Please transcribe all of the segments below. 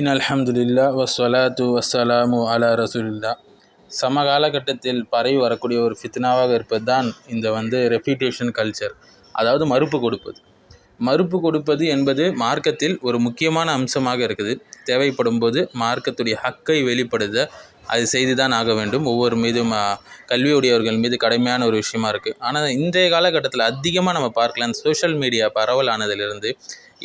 இன் அல்ஹம்துலில்லா வஸ்வலாத்து வஸ்ஸலாமு அலா ரசூலில்லா சம காலகட்டத்தில் பரவி வரக்கூடிய ஒரு ஃபித்னாவாக இருப்பது தான் இந்த வந்து ரெப்யூட்டேஷன் கல்ச்சர். அதாவது மறுப்பு கொடுப்பது. மறுப்பு கொடுப்பது என்பது மார்க்கத்தில் ஒரு முக்கியமான அம்சமாக இருக்குது. தேவைப்படும் போது மார்க்கத்துடைய ஹக்கை வெளிப்படுத்த அது செய்து தான் ஆக வேண்டும். ஒவ்வொரு மீதும் கல்வி கல்வியுடையவர்கள் மீது கடமையான ஒரு விஷயமா இருக்குது ஆனால் இன்றைய காலகட்டத்தில் அதிகமாக நம்ம பார்க்கலாம் சோஷியல் மீடியா பரவலானதிலிருந்து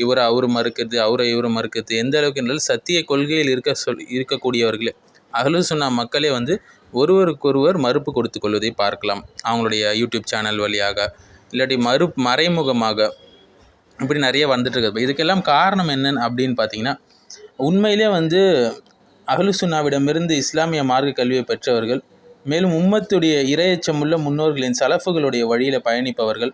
இவரை அவர் மறுக்கிறது அவரை இவர் மறுக்கிறது எந்த அளவுக்கு என்றால் சத்திய கொள்கையில் இருக்க சொல் இருக்கக்கூடியவர்களே. அகலு சொன்ன மக்களே வந்து ஒருவருக்கொருவர் மறுப்பு கொடுத்து கொள்வதை பார்க்கலாம். அவங்களுடைய யூடியூப் சேனல் வழியாக இல்லாட்டி மறு மறைமுகமாக இப்படி நிறைய வந்துட்டு இருக்குது இதுக்கெல்லாம் காரணம் என்னன்னு அப்படின்னு பார்த்தீங்கன்னா உண்மையிலே வந்து அகலுசுன்னாவிடமிருந்து இஸ்லாமிய மார்க்க கல்வியை பெற்றவர்கள் மேலும் உம்மத்துடைய இரையச்சமுள்ள முன்னோர்களின் சலஃபுகளுடைய வழியில் பயணிப்பவர்கள்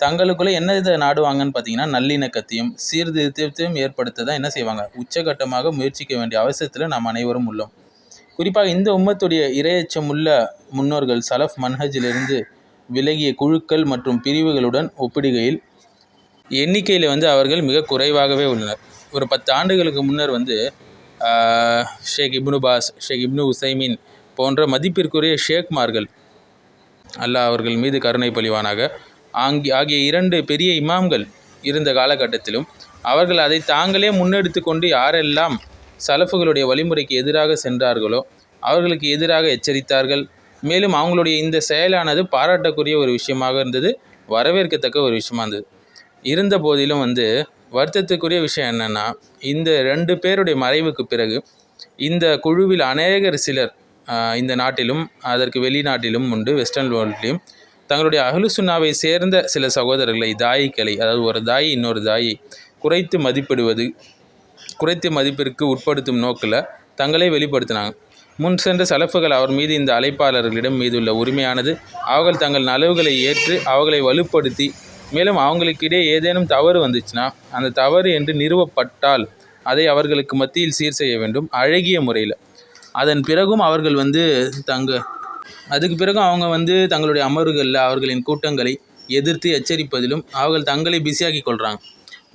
தங்களுக்குள்ளே என்ன இதை நாடுவாங்கன்னு பார்த்தீங்கன்னா நல்லிணக்கத்தையும் சீர்திருத்தத்தையும் ஏற்படுத்த தான் என்ன செய்வாங்க? உச்சகட்டமாக முயற்சிக்க வேண்டிய அவசியத்தில் நாம் அனைவரும் உள்ளோம். குறிப்பாக இந்த உம்மத்துடைய இரையச்சமுள்ள முன்னோர்கள் சலஃப் மன்ஹஜிலிருந்து விலகிய குழுக்கள் மற்றும் பிரிவுகளுடன் ஒப்பிடுகையில் எண்ணிக்கையில் வந்து அவர்கள் மிக குறைவாகவே உள்ளனர். ஒரு பத்து ஆண்டுகளுக்கு முன்னர் வந்து ஷேக் இப்னு பாஸ் ஷேக் இப்னு உசைமின் போன்ற மதிப்பிற்குரிய ஷேக்மார்கள் அல்லாஹ் அவர்கள் மீது கருணை பொழிவானாக. ஆங்கி ஆகிய இரண்டு பெரிய இமாம்கள் இருந்த காலகட்டத்திலும் அவர்கள் அதை தாங்களே முன்னெடுத்து கொண்டு யாரெல்லாம் சலஃபுகளுடைய வழிமுறைக்கு எதிராக சென்றார்களோ அவர்களுக்கு எதிராக எச்சரித்தார்கள். மேலும் அவங்களுடைய இந்த செயலானது பாராட்டக்கூடிய ஒரு விஷயமாக இருந்தது வரவேற்கத்தக்க ஒரு விஷயமா இருந்தது. இருந்த போதிலும் வந்து வருத்தத்துக்குரிய விஷயம் என்னென்னா இந்த ரெண்டு பேருடைய மறைவுக்கு பிறகு இந்த குழுவில் அநேகர் சிலர் இந்த நாட்டிலும் அதற்கு வெளிநாட்டிலும் உண்டு வெஸ்டர்ன் வேர்ல்ட்லேயும் தங்களுடைய அகலுசுன்னாவை சேர்ந்த சில சகோதரர்களை தாயிக்களை அதாவது ஒரு தாய் இன்னொரு தாயை குறைத்து மதிப்பிடுவது குறைத்து மதிப்பிற்கு உட்படுத்தும் நோக்கில் தங்களை வெளிப்படுத்தினாங்க. முன் சென்ற சலப்புகள் அவர் மீது இந்த அழைப்பாளர்களிடம் மீதுள்ள உரிமையானது அவர்கள் தங்கள் நலவுகளை ஏற்று அவர்களை வலுப்படுத்தி மேலும் அவங்களுக்கிடையே ஏதேனும் தவறு வந்துச்சுன்னா அந்த தவறு என்று நிறுவப்பட்டால் அதை அவர்களுக்கு மத்தியில் சீர் செய்ய வேண்டும் அழகிய முறையில். அதன் பிறகும் அவர்கள் வந்து தங்க அதுக்கு பிறகும் அவங்க வந்து தங்களுடைய அமர்வுகளில் அவர்களின் கூட்டங்களை எதிர்த்து எச்சரிப்பதிலும் அவர்கள் தங்களை பிஸியாக்கி கொள்கிறாங்க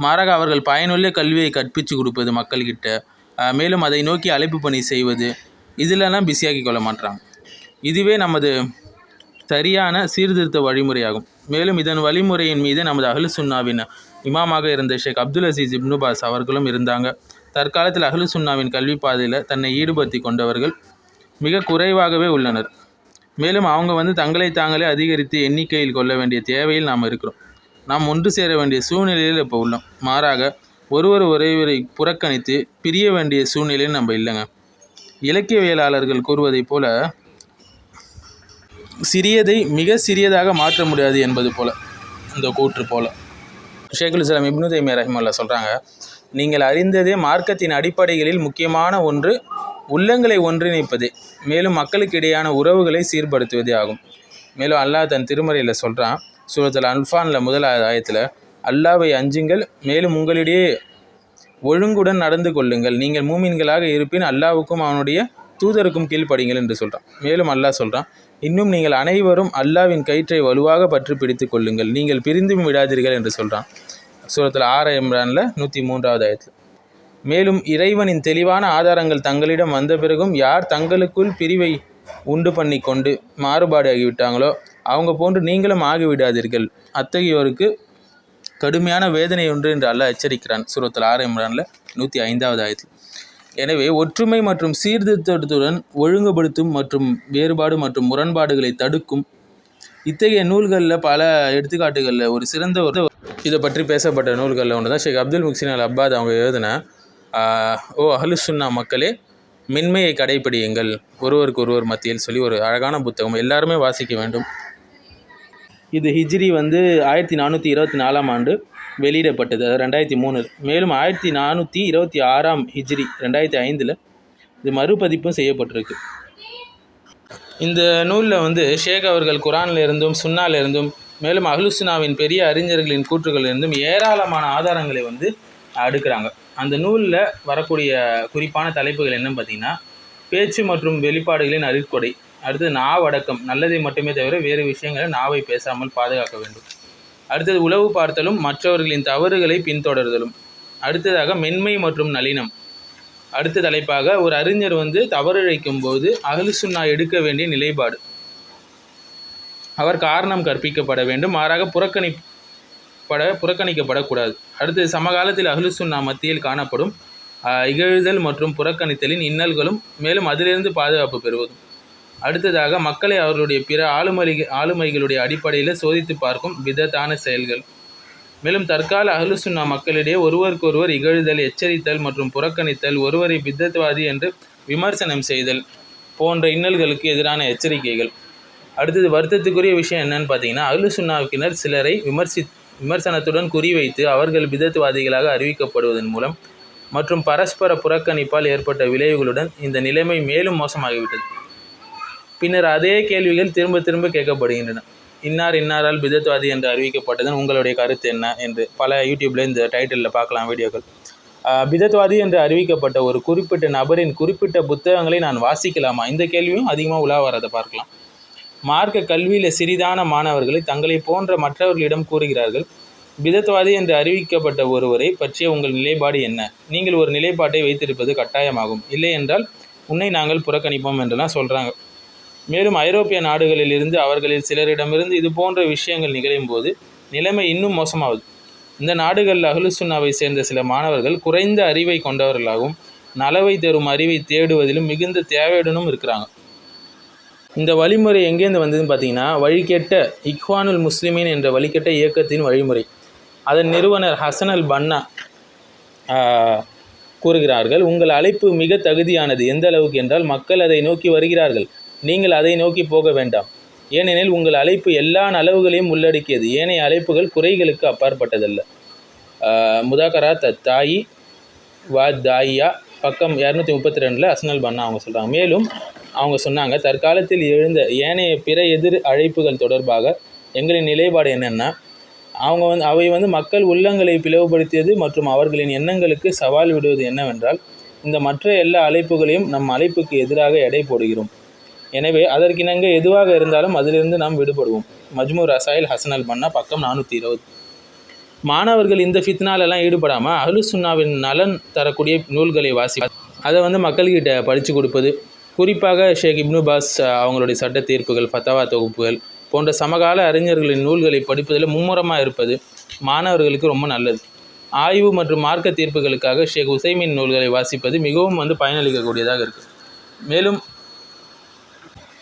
மாறாக அவர்கள் பயனுள்ள கல்வியை கற்பித்து கொடுப்பது மக்கள்கிட்ட மேலும் அதை நோக்கி அழைப்பு பணி செய்வது இதிலெல்லாம் பிஸியாக்கி கொள்ள மாட்றாங்க. இதுவே நமது சரியான சீர்திருத்த வழிமுறையாகும். மேலும் இதன் வழிமுறையின் மீது நமது அகலு சுன்னாவின் இமாமாக இருந்த ஷேக் அப்துல் அசீஸ் இப்னுபாஸ் அவர்களும் இருந்தாங்க. தற்காலத்தில் அகலு சுன்னாவின் கல்வி பாதையில் தன்னை ஈடுபடுத்தி கொண்டவர்கள் மிக குறைவாகவே உள்ளனர். மேலும் அவங்க வந்து தங்களை தாங்களே அதிகரித்து எண்ணிக்கையில் கொள்ள வேண்டிய தேவையில் நாம் இருக்கிறோம். நாம் ஒன்று சேர வேண்டிய சூழ்நிலையில் இப்போ உள்ளோம். மாறாக ஒருவர் ஒருவரை புறக்கணித்து பிரிய வேண்டிய சூழ்நிலையில் நம்ம இல்லைங்க. இலக்கியவியலாளர்கள் கூறுவதைப் போல சிறியதை மிக சிறியதாக மாற்ற முடியாது என்பது போல இந்த கூற்று போல. ஷேகுல் இஸ்லாம் இப்னு தைமியா ரஹிமல்லா சொல்கிறாங்க நீங்கள் அறிந்ததே மார்க்கத்தின் அடிப்படைகளில் முக்கியமான ஒன்று உள்ளங்களை ஒன்றிணைப்பதே. மேலும் மக்களுக்கு இடையான உறவுகளை சீர்படுத்துவதே ஆகும். மேலும் அல்லாஹ் தன் திருமறையில் சொல்கிறான் சூரத்தில் அன்ஃபானில் முதல் ஆயத்தில் அல்லாவை அஞ்சுங்கள் மேலும் உங்களிடையே ஒழுங்குடன் நடந்து கொள்ளுங்கள். நீங்கள் மூமின்களாக இருப்பின் அல்லாவுக்கும் அவனுடைய தூதருக்கும் கீழ்ப்படிங்கள் என்று சொல்கிறான் மேலும் அல்லாஹ் சொல்கிறான் இன்னும் நீங்கள் அனைவரும் அல்லாவின் கயிற்றை வலுவாக பற்றி பிடித்து கொள்ளுங்கள். நீங்கள் பிரிந்தும் விடாதீர்கள் என்று சொல்கிறான் சூரத்தில் ஆற இம்ரானில் நூற்றி மூன்றாவது ஆயத்தில். மேலும் இறைவனின் தெளிவான ஆதாரங்கள் தங்களிடம் வந்த பிறகும் யார் தங்களுக்குள் பிரிவை உண்டு பண்ணி கொண்டு மாறுபாடு ஆகிவிட்டாங்களோ அவங்க போன்று நீங்களும் ஆகிவிடாதீர்கள் அத்தகையோருக்கு கடுமையான வேதனை ஒன்று என்று அல்லாஹ் எச்சரிக்கிறான். சூரத்தில் ஆறு இம்ரானில் நூற்றி ஐந்தாவது ஆயத்தில். எனவே ஒற்றுமை மற்றும் சீர்திருத்தத்துடன் ஒழுங்குபடுத்தும் மற்றும் வேறுபாடு மற்றும் முரண்பாடுகளை தடுக்கும். இத்தகைய நூல்களில் பல எடுத்துக்காட்டுகளில் ஒரு சிறந்த ஒரு இதை பற்றி பேசப்பட்ட நூல்களில் ஒன்று தான் ஷேக் அப்துல் முக்சின் அல் அப்பாத் அவங்க எழுதின ஓ அஹலுசுன்னா மக்களே மென்மையை கடைபிடியுங்கள் ஒருவருக்கு ஒருவர் மத்தியில் சொல்லி ஒரு அழகான புத்தகம் எல்லாருமே வாசிக்க வேண்டும். இது ஹிஜ்ரி வந்து ஆயிரத்தி நானூற்றி இருபத்தி நாலாம் ஆண்டு. வெளியிடப்பட்டது. அது ரெண்டாயிரத்தி மூணு. மேலும் ஆயிரத்தி நானூற்றி இருபத்தி ஆறாம் ஹிஜ்ரி ரெண்டாயிரத்தி ஐந்தில் இது மறுபதிப்பும் செய்யப்பட்டிருக்கு. இந்த நூலில் வந்து ஷேக் அவர்கள் குரான்லேருந்தும் இருந்தும் சுன்னால இருந்தும் மேலும் அஹ்லுசுனாவின் பெரிய அறிஞர்களின் கூற்றுகளில் இருந்தும் ஏராளமான ஆதாரங்களை வந்து அடுக்கிறாங்க. அந்த நூலில் வரக்கூடிய குறிப்பான தலைப்புகள் என்னன்னு பார்த்தீங்கன்னா பேச்சு மற்றும் வெளிப்பாடுகளின் அருட்கொடை அடுத்து நாவடக்கம். நல்லதை மட்டுமே தவிர வேறு விஷயங்களை நாவை பேசாமல் பாதுகாக்க வேண்டும். அடுத்தது உளவு பார்த்தலும் மற்றவர்களின் தவறுகளை பின்தொடர்தலும். அடுத்ததாக மென்மை மற்றும் நளினம். அடுத்த தலைப்பாக ஒரு அறிஞர் வந்து தவறிழைக்கும் போது அகலுசுன்னா எடுக்க வேண்டிய நிலைப்பாடு. அவர் காரணம் கற்பிக்கப்பட வேண்டும். மாறாக புறக்கணி பட புறக்கணிக்கப்படக்கூடாது. அடுத்தது சமகாலத்தில் அகலுசுன்னா மத்தியில் காணப்படும் இகழ்தல் மற்றும் புறக்கணித்தலின் இன்னல்களும் மேலும் அதிலிருந்து பாதுகாப்பு பெறுவதும். அடுத்ததாக மக்களை அவர்களுடைய பிற ஆளுமலை ஆளுமைகளுடைய அடிப்படையில் சோதித்து பார்க்கும் விதத்தான செயல்கள். மேலும் தற்கால அகலுசுன்னா மக்களிடையே ஒருவருக்கொருவர் இகழ்தல் எச்சரித்தல் மற்றும் புறக்கணித்தல் ஒருவரை பித்தத்வாதி என்று விமர்சனம் செய்தல் போன்ற இன்னல்களுக்கு எதிரான எச்சரிக்கைகள். அடுத்தது வருத்தத்துக்குரிய விஷயம் என்னன்னு பார்த்தீங்கன்னா அகலுசுன்னாவுக்கினர் சிலரை விமர்சி விமர்சனத்துடன் குறிவைத்து அவர்கள் பிதத்துவாதிகளாக அறிவிக்கப்படுவதன் மூலம் மற்றும் பரஸ்பர புறக்கணிப்பால் ஏற்பட்ட விளைவுகளுடன் இந்த நிலைமை மேலும் மோசமாகிவிட்டது. பின்னர் அதே கேள்விகள் திரும்ப திரும்ப கேட்கப்படுகின்றன. இன்னார் இன்னாரால் பிதத்வாதி என்று அறிவிக்கப்பட்டதன் உங்களுடைய கருத்து என்ன? என்று பல யூடியூப்ல இந்த டைட்டிலில் பார்க்கலாம் வீடியோக்கள். பிதத்வாதி என்று அறிவிக்கப்பட்ட ஒரு குறிப்பிட்ட நபரின் குறிப்பிட்ட புத்தகங்களை நான் வாசிக்கலாமா? இந்த கேள்வியும் அதிகமாக உலா வரதை பார்க்கலாம். மார்க்க கல்வியில் சிறிதான மாணவர்களை தங்களை போன்ற மற்றவர்களிடம் கூறுகிறார்கள் பிதத்வாதி என்று அறிவிக்கப்பட்ட ஒருவரை பற்றிய உங்கள் நிலைப்பாடு என்ன? நீங்கள் ஒரு நிலைப்பாட்டை வைத்திருப்பது கட்டாயமாகும். இல்லை என்றால் உன்னை நாங்கள் புறக்கணிப்போம் என்றெல்லாம் சொல்கிறாங்க மேலும் ஐரோப்பிய நாடுகளில் இருந்து அவர்களில் சிலரிடமிருந்து இது போன்ற விஷயங்கள் நிகழும் போது நிலைமை இன்னும் மோசமாகுது இந்த நாடுகளில் அகலுசுன்னாவை சேர்ந்த சில மாணவர்கள் குறைந்த அறிவை கொண்டவர்களாகவும் நலவை தரும் அறிவை தேடுவதிலும் மிகுந்த தேவையுடனும் இருக்கிறாங்க. இந்த வழிமுறை எங்கேருந்து வந்ததுன்னு பார்த்தீங்கன்னா வழிகெட்ட இக்வானுல் முஸ்லிமீன் என்ற வழிகெட்ட இயக்கத்தின் வழிமுறை. அதன் நிறுவனர் ஹசன் அல் பன்னா கூறுகிறார்கள் உங்கள் அழைப்பு மிக தகுதியானது. எந்த அளவுக்கு என்றால் மக்கள் அதை நோக்கி வருகிறார்கள். நீங்கள் அதை நோக்கி போக வேண்டாம். ஏனெனில் உங்கள் அழைப்பு எல்லா நலவுகளையும் உள்ளடக்கியது. ஏனைய அழைப்புகள் குறைகளுக்கு அப்பாற்பட்டதல்ல. முதாகரா த தாயி வா தாயா பக்கம் இரநூத்தி முப்பத்தி ரெண்டில் அஸ்னல் பண்ணா அவங்க சொல்கிறாங்க மேலும் அவங்க சொன்னாங்க தற்காலத்தில் எழுந்த ஏனைய பிற எதிர் அழைப்புகள் தொடர்பாக எங்களின் நிலைப்பாடு என்னென்னா அவங்க வந்து அவை வந்து மக்கள் உள்ளங்களை பிளவுபடுத்தியது மற்றும் அவர்களின் எண்ணங்களுக்கு சவால் விடுவது என்னவென்றால் இந்த மற்ற எல்லா அழைப்புகளையும் நம் அழைப்புக்கு எதிராக எடை போடுகிறோம். எனவே அதற்கிணங்க எதுவாக இருந்தாலும் அதிலிருந்து நாம் விடுபடுவோம். மஜ்மு ரசாயில் ஹசனல் பண்ணா பக்கம் நானூற்றி இருபது மாணவர்கள் இந்த ஃபித்னாலெல்லாம் ஈடுபடாமல் அஹ்லு சுன்னாவின் நலன் தரக்கூடிய நூல்களை வாசி அதை வந்து மக்கள்கிட்ட படித்து கொடுப்பது குறிப்பாக ஷேக் இப்னு பாஸ் அவங்களுடைய சட்ட தீர்ப்புகள் ஃபத்தவா தொகுப்புகள் போன்ற சமகால அறிஞர்களின் நூல்களை படிப்பதில் மும்முரமாக இருப்பது மாணவர்களுக்கு ரொம்ப நல்லது. ஆய்வு மற்றும் மார்க்க தீர்ப்புகளுக்காக ஷேக் உசைமின் நூல்களை வாசிப்பது மிகவும் வந்து பயனளிக்கக்கூடியதாக இருக்குது மேலும்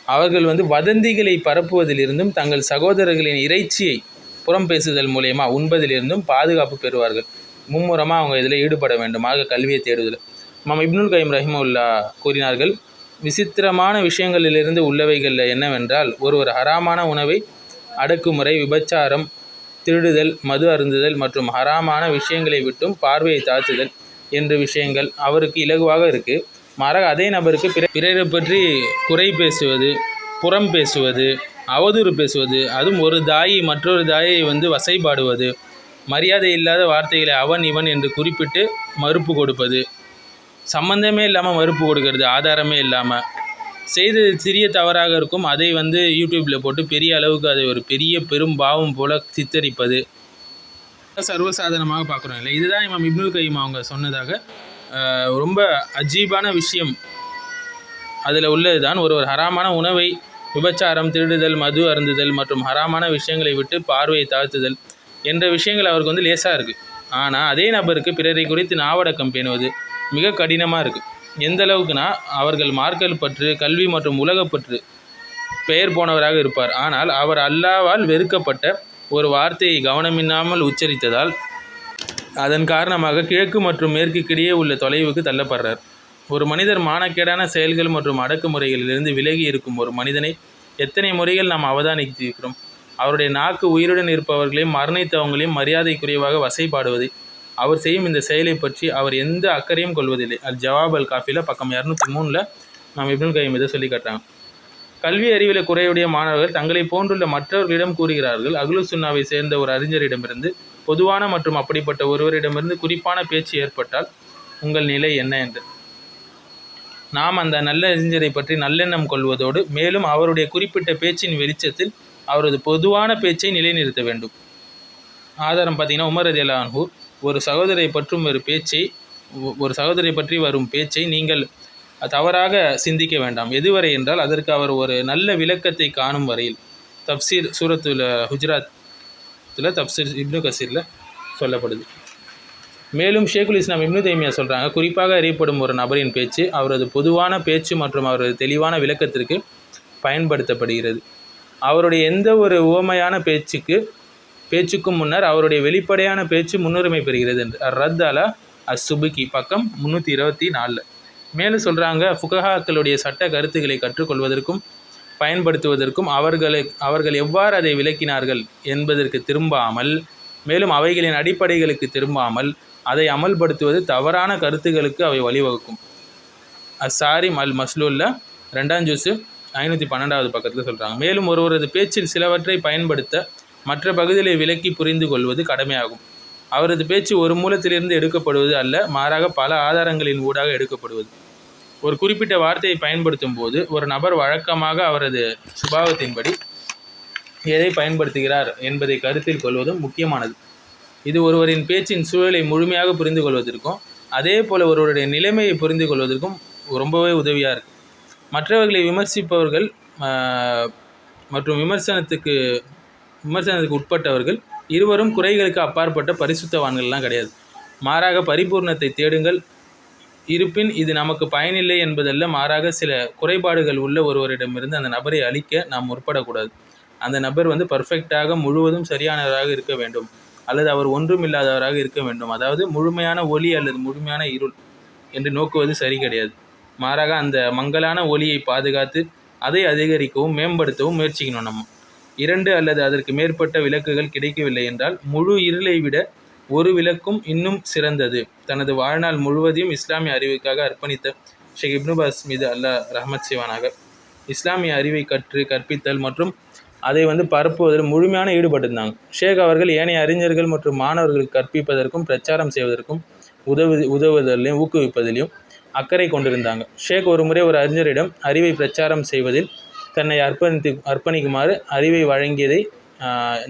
அவர்கள் வந்து வதந்திகளை பரப்புவதிலிருந்தும் தங்கள் சகோதரர்களின் இறைச்சியை புறம் பேசுதல் மூலயமா உண்பதிலிருந்தும் பாதுகாப்பு பெறுவார்கள். மும்முரமாக அவங்க இதில் ஈடுபட வேண்டுமாக கல்வியை தேடுதல். மாம் இப்னுல் கைம் ரஹிமுல்லா கூறினார்கள் விசித்திரமான விஷயங்களிலிருந்து உள்ளவைகளில் என்னவென்றால் ஒருவர் ஹராமான உணவை அடக்குமுறை விபச்சாரம் திருடுதல் மது அருந்துதல் மற்றும் ஹராமான விஷயங்களை விட்டும் பார்வையை தாழ்த்துதல் என்ற விஷயங்கள் அவருக்கு இலகுவாக இருக்குது மாறாக அதே நபருக்கு பிற பிறரை பற்றி குறை பேசுவது புறம் பேசுவது அவதூறு பேசுவது அதுவும் ஒரு தாயை மற்றொரு தாயை வந்து வசைபாடுவது மரியாதை இல்லாத வார்த்தைகளை அவன் இவன் என்று குறிப்பிட்டு மறுப்பு கொடுப்பது. சம்பந்தமே இல்லாமல் மறுப்பு கொடுக்கறது ஆதாரமே இல்லாமல் செய்தது சிறிய தவறாக இருக்கும் அதை வந்து யூடியூப்பில் போட்டு பெரிய அளவுக்கு அதை ஒரு பெரிய பெரும் பாவம் போல சித்தரிப்பது. சர்வசாதாரணமாக பார்க்குறோம் இல்லை இதுதான் இமாம் இப்னுல் கைம் அவங்க சொன்னதாக ரொம்ப அஜீபான விஷயம். அதில் உள்ளது தான் ஒருவர் ஹராமான உணவை விபச்சாரம் திருடுதல் மது அருந்துதல் மற்றும் ஹராமான விஷயங்களை விட்டு பார்வையை தாழ்த்துதல் என்ற விஷயங்கள் அவருக்கு வந்து லேசாக இருக்குது ஆனால் அதே நபருக்கு பிறரை குறித்து நாவடக்கம் பேணுவது மிக கடினமாக இருக்குது எந்த அளவுக்குனா அவர்கள் மார்க்கல் பற்று கல்வி மற்றும் உலகப்பற்று பெயர் போனவராக இருப்பார். ஆனால் அவர் அல்லாவால் வெறுக்கப்பட்ட ஒரு வார்த்தையை கவனமில்லாமல் உச்சரித்ததால் அதன் காரணமாக கிழக்கு மற்றும் மேற்குக்கிடையே உள்ள தொலைவுக்கு தள்ளப்படுறார். ஒரு மனிதர் மானக்கேடான செயல்கள் மற்றும் அடக்குமுறைகளிலிருந்து விலகி இருக்கும் ஒரு மனிதனை எத்தனை முறைகள் நாம் அவதானித்திருக்கிறோம்? அவருடைய நாக்கு உயிருடன் இருப்பவர்களையும் மரணித்தவங்களையும் மரியாதைக்குரியவாக வசைபாடுவதை அவர் செய்யும் இந்த செயலை பற்றி அவர் எந்த அக்கறையும் கொள்வதில்லை. அல் ஜவாப் அல் காஃபில பக்கம் இரநூத்தி மூணில் நாம் இப்னு கைம் இதை சொல்லி காட்டுறாங்க. கல்வி அறிவில் குறையுடைய மாணவர்கள் தங்களை போன்றுள்ள மற்றவர்களிடம் கூறுகிறார்கள் அகுலு சுன்னாவை சேர்ந்த ஒரு அறிஞரிடமிருந்து பொதுவான மற்றும் அப்படிப்பட்ட ஒருவரிடமிருந்து குறிப்பான பேச்சு ஏற்பட்டால் உங்கள் நிலை என்ன என்று. நாம் அந்த நல்ல அறிஞரை பற்றி நல்லெண்ணம் கொள்வதோடு மேலும் அவருடைய குறிப்பிட்ட பேச்சின் வெளிச்சத்தில் அவரது பொதுவான பேச்சை நிலைநிறுத்த வேண்டும். ஆதாரம் பார்த்தீங்கன்னா உமர் ரதியல்லா ஒரு சகோதரை பற்றும் ஒரு பேச்சை ஒரு சகோதரை பற்றி வரும் பேச்சை நீங்கள் தவறாக சிந்திக்க வேண்டாம். எதுவரை என்றால் அதற்கு அவர் ஒரு நல்ல விளக்கத்தை காணும் வரையில். தப்சீர் சூரத்துல ஹுஜராத்தில் தப்சீர் இப்னு கசீரில் சொல்லப்படுது. மேலும் ஷேகுல் இஸ்லாம் இப்னு தைமியா சொல்கிறாங்க குறிப்பாக அறியப்படும் ஒரு நபரின் பேச்சு அவரது பொதுவான பேச்சு மற்றும் அவரது தெளிவான விளக்கத்திற்கு பயன்படுத்தப்படுகிறது. அவருடைய எந்த ஒரு உவமையான பேச்சுக்கு பேச்சுக்கும் முன்னர் அவருடைய வெளிப்படையான பேச்சு முன்னுரிமை பெறுகிறது என்று. ரத் அலா அசுபுகி பக்கம் முந்நூற்றி இருபத்தி நாலில். மேலும் சொல்கிறாங்க ஃபுகஹாக்களுடைய சட்ட கருத்துக்களை கற்றுக்கொள்வதற்கும் பயன்படுத்துவதற்கும் அவர்களை அவர்கள் எவ்வாறு அதை விளக்கினார்கள் என்பதற்கு திரும்பாமல் மேலும் அவைகளின் அடிப்படைகளுக்கு திரும்பாமல் அதை அமல்படுத்துவது தவறான கருத்துகளுக்கு அவை வழிவகுக்கும். அசாரிம் அல் மஸ்லூலில் ரெண்டாம் ஜூஸு ஐநூற்றி பன்னெண்டாவது பக்கத்தில் சொல்கிறாங்க மேலும் ஒருவரது பேச்சில் சிலவற்றை பயன்படுத்த மற்ற பகுதிகளை விலக்கி புரிந்து கொள்வது கடமையாகும். அவரது பேச்சு ஒரு மூலத்திலிருந்து எடுக்கப்படுவது அல்ல மாறாக பல ஆதாரங்களின் ஊடாக எடுக்கப்படுவது. ஒரு குறிப்பிட்ட வார்த்தையை பயன்படுத்தும் போது ஒரு நபர் வழக்கமாக அவரது சுபாவத்தின்படி எதை பயன்படுத்துகிறார் என்பதை கருத்தில் கொள்வதும் முக்கியமானது. இது ஒருவரின் பேச்சின் சூழலை முழுமையாக புரிந்து கொள்வதற்கும் அதே போல் ஒருவருடைய நிலைமையை புரிந்து கொள்வதற்கும் ரொம்பவே உதவியாக இருக்குது மற்றவர்களை விமர்சிப்பவர்கள் மற்றும் விமர்சனத்துக்கு விமர்சனத்துக்கு உட்பட்டவர்கள் இருவரும் குறைகளுக்கு அப்பாற்பட்ட பரிசுத்தவான்கள்லாம் கிடையாது. மாறாக பரிபூர்ணத்தை தேடுங்கள் இருப்பின் இது நமக்கு பயனில்லை என்பதல்ல மாறாக சில குறைபாடுகள் உள்ள ஒருவரிடமிருந்து அந்த நபரை அழிக்க நாம் முற்படக்கூடாது. அந்த நபர் வந்து பர்ஃபெக்டாக முழுவதும் சரியானவராக இருக்க வேண்டும். அல்லது அவர் ஒன்றும் இல்லாதவராக இருக்க வேண்டும். அதாவது முழுமையான ஒளி அல்லது முழுமையான இருள் என்று நோக்குவது சரி கிடையாது. மாறாக அந்த மங்கலான ஒளியை பாதுகாத்து அதை அதிகரிக்கவும் மேம்படுத்தவும் முயற்சிக்கணும் நம்ம. இரண்டு அல்லது அதற்கு மேற்பட்ட விளக்குகள் கிடைக்கவில்லை என்றால் முழு இருளை விட ஒரு விளக்கும் இன்னும் சிறந்தது. தனது வாழ்நாள் முழுவதையும் இஸ்லாமிய அறிவுக்காக அர்ப்பணித்த ஷேக் இப்னுபாஸ் மீது அல்லாஹ் ரஹமத் சிவானாக இஸ்லாமிய அறிவை கற்று கற்பித்தல் மற்றும் அதை வந்து பரப்புவதில் முழுமையான ஈடுபட்டிருந்தாங்க. ஷேக் அவர்கள் ஏனைய அறிஞர்கள் மற்றும் மாணவர்களுக்கு கற்பிப்பதற்கும் பிரச்சாரம் செய்வதற்கும் உதவு உதவுவதிலையும் ஊக்குவிப்பதிலையும் அக்கறை கொண்டிருந்தாங்க. ஷேக் ஒரு முறை ஒரு அறிஞரிடம் அறிவை பிரச்சாரம் செய்வதில் தன்னை அர்ப்பணித்து அர்ப்பணிக்குமாறு அறிவை வழங்கியதை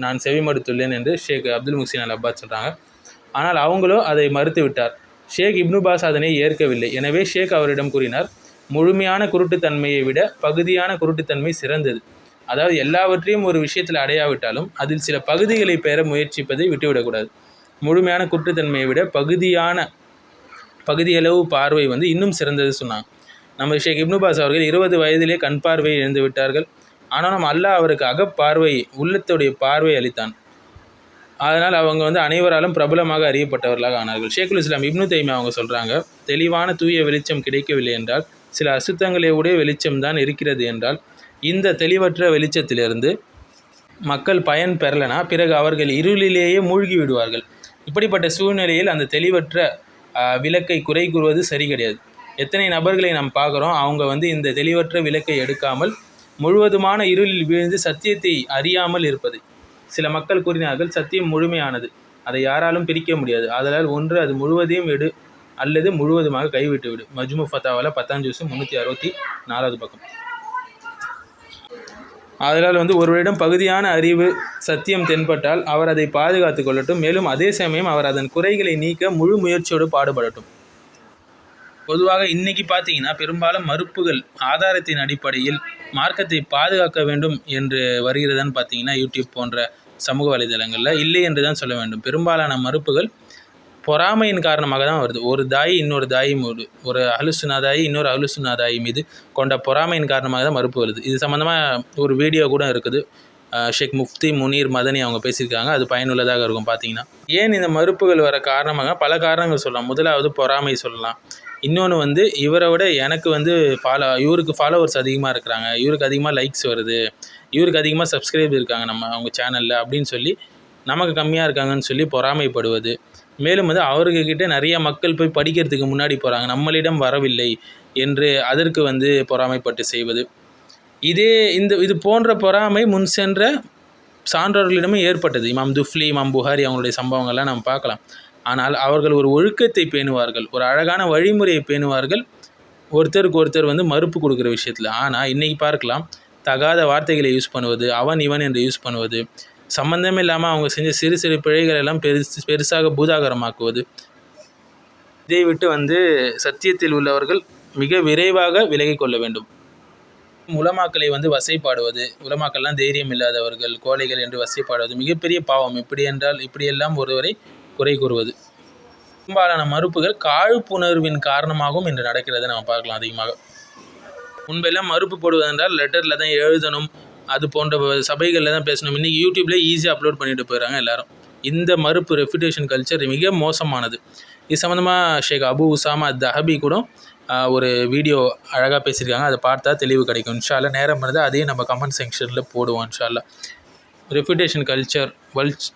நான் செவிமடுத்துள்ளேன் என்று ஷேக் அப்துல் முக்சின் அல் அப்பாஸ் சொல்கிறாங்க ஆனால் அவங்களோ அதை மறுத்துவிட்டார். ஷேக் இப்னு பாஸ் அதனை ஏற்கவில்லை. எனவே ஷேக் அவரிடம் கூறினார் முழுமையான குருட்டுத்தன்மையை விட பகுதியான குருட்டுத்தன்மை சிறந்தது. அதாவது எல்லாவற்றையும் ஒரு விஷயத்தில் அடையாவிட்டாலும் அதில் சில பகுதிகளை பெற முயற்சிப்பதை விட்டுவிடக்கூடாது. முழுமையான குருட்டுத்தன்மையை விட பகுதியான பகுதியளவு பார்வை வந்து இன்னும் சிறந்தது சொன்னாங்க. நம்ம ஷேக் இப்னு பாஸ் அவர்கள் இருபது வயதிலே கண் பார்வை இழந்து விட்டார்கள் ஆனாலும் அல்லாஹ் அவருக்கு அகப்பார்வை உள்ளத்துடைய பார்வை அளித்தான். அதனால் அவங்க வந்து அனைவராலும் பிரபலமாக அறியப்பட்டவர்களாக ஆனார்கள். ஷேகுல் இஸ்லாம் இப்னு தைமியா அவங்க சொல்கிறாங்க தெளிவான தூய வெளிச்சம் கிடைக்கவில்லை என்றால் சில அசுத்தங்களை உடைய வெளிச்சம் தான் இருக்கிறது என்றால் இந்த தெளிவற்ற வெளிச்சத்திலிருந்து மக்கள் பயன் பெறலனா? பிறகு அவர்கள் இருளிலேயே மூழ்கி விடுவார்கள். இப்படிப்பட்ட சூழ்நிலையில் அந்த தெளிவற்ற விளக்கை குறை கூறுவது சரி கிடையாது. எத்தனை நபர்களை நாம் பார்க்குறோம் அவங்க வந்து இந்த தெளிவற்ற விளக்கை எடுக்காமல் முழுவதுமான இருளில் வீழ்ந்து சத்தியத்தை அறியாமல் இருப்பது. சில மக்கள் கூறினார்கள் சத்தியம் முழுமையானது. அதை யாராலும் பிரிக்க முடியாது. ஆதலால் ஒன்று அது முழுவதையும் எடு அல்லது முழுவதுமாக கைவிட்டு விடு. மஜ்மு ஃபத்தாவில் பத்தாம் ஜூஸு முந்நூற்றி அறுபத்தி நாலாவது பக்கம். அதனால் வந்து ஒருவரிடம் பகுதியான அறிவு சத்தியம் தென்பட்டால் அவர் அதை பாதுகாத்து கொள்ளட்டும். மேலும் அதே சமயம் அவர் அதன் குறைகளை நீக்க முழு முயற்சியோடு பாடுபடட்டும். பொதுவாக இன்னைக்கு பார்த்தீங்கன்னா பெரும்பாலும் மறுப்புகள் ஆதாரத்தின் அடிப்படையில் மார்க்கத்தை பாதுகாக்க வேண்டும் என்று வருகிறதுன்னு பார்த்தீங்கன்னா யூடியூப் போன்ற சமூக வலைதளங்களில் இல்லை என்று தான் சொல்ல வேண்டும். பெரும்பாலான மறுப்புகள் பொறாமையின் காரணமாக தான் வருது. ஒரு தாய் இன்னொரு தாய் மீது ஒரு அலுசுனா தாய் இன்னொரு அலுசுனா தாய் மீது கொண்ட பொறாமையின் காரணமாக தான் மறுப்பு வருது. இது சம்மந்தமாக ஒரு வீடியோ கூட இருக்குது. ஷேக் முஃப்தி முனீர் மதனி அவங்க பேசியிருக்காங்க. அது பயனுள்ளதாக இருக்கும் பார்த்தீங்கன்னா. ஏன் இந்த மறுப்புகள் வர காரணமாக பல காரணங்கள் சொல்லலாம். முதலாவது பொறாமை சொல்லலாம். இன்னொன்று வந்து இவரை விட எனக்கு வந்து ஃபாலோ இவருக்கு ஃபாலோவர்ஸ் அதிகமாக இருக்கிறாங்க. இவருக்கு அதிகமாக லைக்ஸ் வருது. இவருக்கு அதிகமாக சப்ஸ்கிரைப் இருக்காங்க நம்ம அவங்க சேனலில் அப்படின்னு சொல்லி நமக்கு கம்மியாக இருக்காங்கன்னு சொல்லி பொறாமைப்படுவது. மேலும் வந்து அவர்கிட்ட நிறைய மக்கள் போய் படிக்கிறதுக்கு முன்னாடி போகிறாங்க நம்மளிடம் வரவில்லை என்று அதற்கு வந்து பொறாமைப்பட்டு செய்வது. இதே இந்த இது போன்ற பொறாமை முன் சென்ற சான்றோர்களிடமே ஏற்பட்டது. இமாம் துஃப்லி இமாம் புகாரி அவங்களுடைய சம்பவங்கள்லாம் நம்ம பார்க்கலாம். ஆனால் அவர்கள் ஒரு ஒழுக்கத்தை பேணுவார்கள் ஒரு அழகான வழிமுறையை பேணுவார்கள். ஒருத்தருக்கு ஒருத்தர் வந்து மறுப்பு கொடுக்குற விஷயத்தில். ஆனால் இன்றைக்கி பார்க்கலாம் தகாத வார்த்தைகளை யூஸ் பண்ணுவது அவன் இவன் என்று யூஸ் பண்ணுவது சம்மந்தமே இல்லாமல் அவங்க செஞ்ச சிறு சிறு பிழைகள் எல்லாம் பெருசு பெருசாக பூதாகரமாக்குவது. இதை விட்டு வந்து சத்தியத்தில் உள்ளவர்கள் மிக விரைவாக விலகி கொள்ள வேண்டும். உலமாக்களை வந்து வசைப்பாடுவது உலமாக்கள்லாம் தைரியம் இல்லாதவர்கள் கோழைகள் என்று வசைப்பாடுவது மிகப்பெரிய பாவம். இப்படி என்றால் இப்படியெல்லாம் ஒருவரை குறை கூறுவது. பெரும்பாலான மறுப்புகள் காழ்ப்புணர்வின் காரணமாகவும் இன்று நடக்கிறதை நம்ம பார்க்கலாம் அதிகமாக. முன்பெல்லாம் மறுப்பு போடுவதென்றால் லெட்டரில் தான் எழுதணும் அது போன்ற சபைகளில் தான் பேசணும். இன்றைக்கி யூடியூப்லேயே ஈஸியாக அப்லோட் பண்ணிட்டு போயிடறாங்க எல்லாரும். இந்த மறுப்பு ரெஃப்யூட்டேஷன் கல்ச்சர் மிக மோசமானது. இது சம்மந்தமாக ஷேக் அபு உசாமா தஹபி கூட ஒரு வீடியோ அழகாக பேசியிருக்காங்க. அதை பார்த்தா தெளிவு கிடைக்கும். இன்ஷால்லா நேரம் இருந்தால் அதையும் நம்ம கமெண்ட் செக்ஷனில் போடுவோம் இன்ஷால்லா reputation culture vult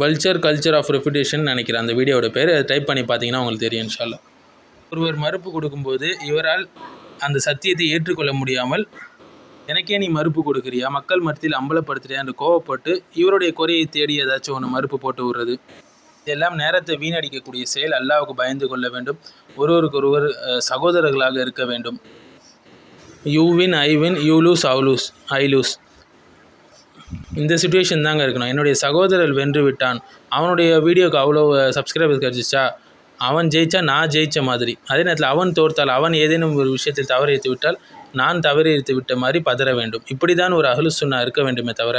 vulture culture of reputation நினைக்கிறேன். அந்த வீடியோட பேர். அதை டைப் பண்ணி பார்த்தீங்கன்னா உங்களுக்கு தெரியும் இன்ஷால்லா ஒருவர் மறுப்பு கொடுக்கும்போது இவரால் அந்த சத்தியத்தை ஏற்றுக்கொள்ள முடியாமல் எனக்கே நீ மறுப்பு கொடுக்குறியா? மக்கள் மத்தியில் அம்பலப்படுத்துறியா? என்று கோவப்பட்டு இவருடைய குறையை தேடி ஏதாச்சும் ஒன்று மறுப்பு போட்டு விடுறது. இதெல்லாம் நேரத்தை வீணடிக்கக்கூடிய செயல். அல்லாவுக்கு பயந்து கொள்ள வேண்டும். ஒருவருக்கொருவர் சகோதரர்களாக இருக்க வேண்டும். You win I win you lose uh lose I lose இந்த சுச்சுவேஷன் தாங்க இருக்கணும். என்னுடைய சகோதரர் வென்று விட்டான். அவனுடைய வீடியோக்கு அவ்வளோ சப்ஸ்கிரைபர் கிடச்சிச்சா? அவன் ஜெயிச்சா நான் ஜெயிச்ச மாதிரி. அதே நேரத்தில் அவன் தோற்றால் அவன் ஏதேனும் ஒரு விஷயத்தில் தவறு விட்டால் நான் தவறு இழுத்து விட்ட மாதிரி பதற வேண்டும். இப்படி தான் ஒரு அகலு சுண்ணா இருக்க வேண்டுமே தவிர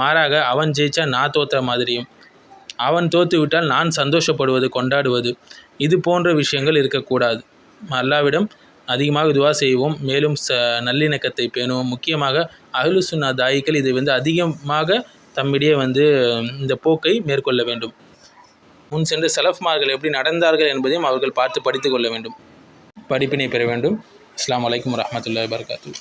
மாறாக அவன் ஜெயிச்சா நான் தோற்ற மாதிரியும் அவன் தோற்று விட்டால் நான் சந்தோஷப்படுவது கொண்டாடுவது இது போன்ற விஷயங்கள் இருக்கக்கூடாது. அல்லாவிடம் அதிகமாக துவா செய்வோம். மேலும் ச நல்லிணக்கத்தை பேணுவோம். முக்கியமாக அஹ்லு சுன்னா தாயிகள் இதை வந்து அதிகமாக தம்மிடையே வந்து இந்த போக்கை மேற்கொள்ள வேண்டும். முன் சென்று சலஃப்மார்கள் எப்படி நடந்தார்கள் என்பதையும் அவர்கள் பார்த்து படித்து கொள்ள வேண்டும். படிப்பினை பெற வேண்டும். அஸ்லாம் வலைக்கம் வரமத்துல வபரகாத்துஹு.